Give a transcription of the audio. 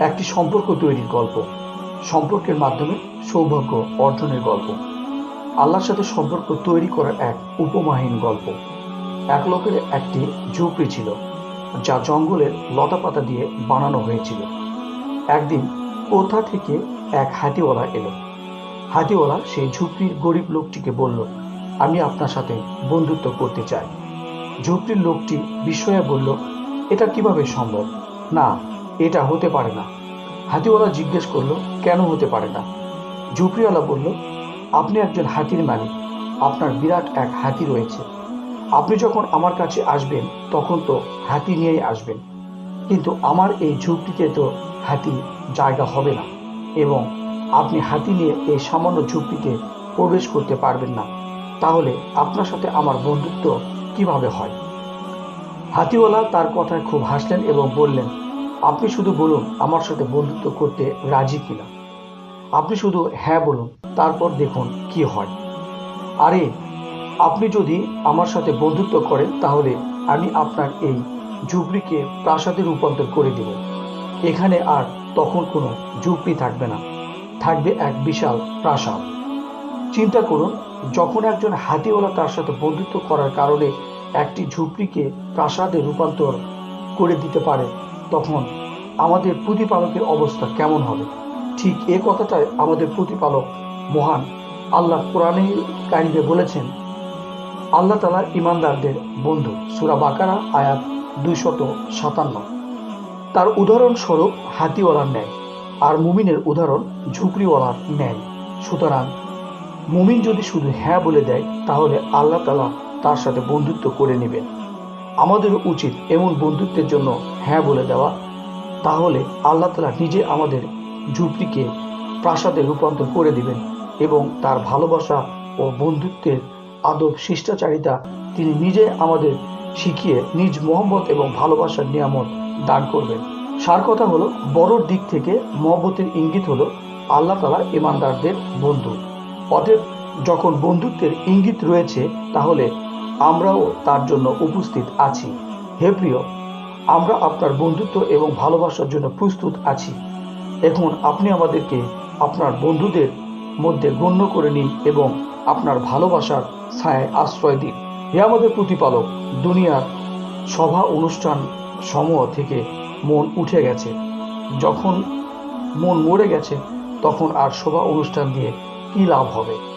একটি সম্পর্ক তৈরির গল্প। সম্পর্কের মাধ্যমে সৌভাগ্য অর্জনের গল্প। আল্লাহর সাথে সম্পর্ক তৈরি করার এক উপমাহীন গল্প। এক লোকের একটি ঝুপড়ি ছিল, যা জঙ্গলের লতাপাতা দিয়ে বানানো হয়েছিল। একদিন কোথা থেকে এক হাতিওয়ালা এলো। হাতিওয়ালা সেই ঝুপড়ির গরিব লোকটিকে বলল, আমি আপনার সাথে বন্ধুত্ব করতে চাই। ঝুপড়ির লোকটি বিস্ময়ে বলল, এটা কীভাবে সম্ভব? না এটা হতে পারে না। হাতিওয়ালা জিজ্ঞেস করল, কেন হতে পারে না? ঝুপড়িওয়ালা বলল, আপনি একজন হাতির মালিক। আপনার বিরাট এক হাতি রয়েছে। আপনি যখন আমার কাছে আসবেন, তখন তো হাতি নিয়েই আসবেন। কিন্তু আমার এই ঝুপড়িতে তো হাতি জায়গা হবে না এবং আপনি হাতি নিয়ে এই সামান্য ঝুপড়িতে প্রবেশ করতে পারবেন না। তাহলে আপনার সাথে আমার বন্ধুত্ব কীভাবে হয়? হাতিওয়ালা তার কথায় খুব হাসলেন এবং বললেন আপনি শুধু বলুন আমার সাথে বন্ধুত্ব করতে রাজি কিনা। আপনি শুধু হ্যাঁ বলুন, তারপর দেখুন কি হয়। আরে, আপনি যদি আমার সাথে বন্ধুত্ব করেন, তাহলে আমি আপনার এই ঝুপড়িকে প্রাসাদে রূপান্তর করে দেব। এখানে আর তখন কোনো ঝুপড়ি থাকবে না, থাকবে এক বিশাল প্রাসাদ। চিন্তা করুন, যখন একজন হাতিওয়ালা তার সাথে বন্ধুত্ব করার কারণে একটি ঝুপড়িকে প্রাসাদে রূপান্তর করে দিতে পারে তখন আমাদের প্রতিপালকের অবস্থা কেমন হবে? ঠিক এ কথাটাই আমাদের প্রতিপালক মহান আল্লাহ কোরআনে কারিমে বলেছেন। আল্লাহ তালা ইমানদারদের বন্ধু। সুরা বাকারা, আয়াত দুইশত সাতান্ন। তার উদাহরণস্বরূপ হাতিওয়ালার ন্যায় আর মুমিনের উদাহরণ ঝুপড়িওয়ালার ন্যায়। সুতরাং মুমিন যদি শুধু হ্যাঁ বলে দেয়, তাহলে আল্লাহ তালা তার সাথে বন্ধুত্ব করে নেবেন। আমাদেরও উচিত এমন বন্ধুত্বের জন্য হ্যাঁ বলে দেওয়া। তাহলে আল্লাহ তালা নিজে আমাদের ঝুপড়িকে প্রাসাদে রূপান্তর করে দিবেন এবং তার ভালোবাসা ও বন্ধুত্বের আদব শিষ্টাচারিতা তিনি নিজে আমাদের শিখিয়ে নিজ মোহাম্মত এবং ভালোবাসার নিয়ামত দান করবেন। সার কথা হলো, বড়র দিক থেকে মহব্বতের ইঙ্গিত হলো আল্লাহ তালা ইমানদারদের বন্ধু। অতএব যখন বন্ধুত্বের ইঙ্গিত রয়েছে, তাহলে আমরাও তার জন্য উপস্থিত আছি। হে প্রিয়, আমরা আপনার বন্ধুত্ব এবং ভালোবাসার জন্য প্রস্তুত আছি। এখন আপনি আমাদেরকে আপনার বন্ধুদের মধ্যে গণ্য করে নিন এবং আপনার ভালোবাসার ছায় আশ্রয় দিন। হে আমাদের প্রতিপালক, দুনিয়ার সভা অনুষ্ঠান সমূহ থেকে মন উঠে গেছে। যখন মন মরে গেছে, তখন আর সভা অনুষ্ঠান দিয়ে কি লাভ হবে?